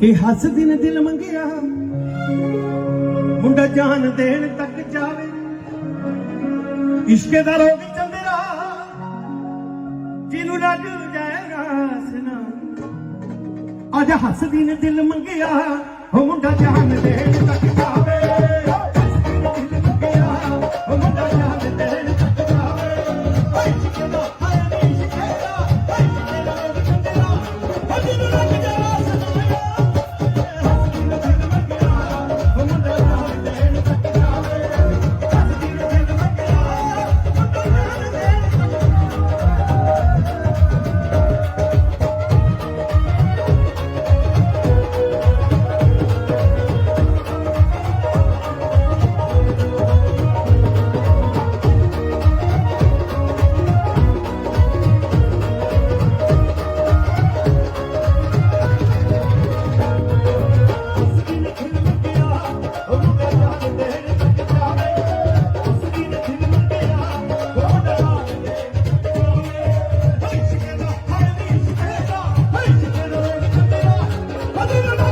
ਕਿ ਹੱਸਦੀ ਨੇ ਦਿਲ ਮੰਗਿਆ। ਮੁੰਡਾ ਜਾਨ ਦੇਣ ਤੱਕ ਜਾਵੇ। ਇਸ਼ਕ ਦਾ ਰੋਗ ਚੰਦਰਾ, ਜਿਹਨੂੰ ਲੱਗ ਜਾਏ ਰਾਸਨਾ ਅੱਜ ਹੱਸਦੀ ਨੇ ਦਿਲ ਮੰਗਿਆ, ਉਹ ਮੁੰਡਾ ਜਾਨ ਦੇਣ ਤੱਕ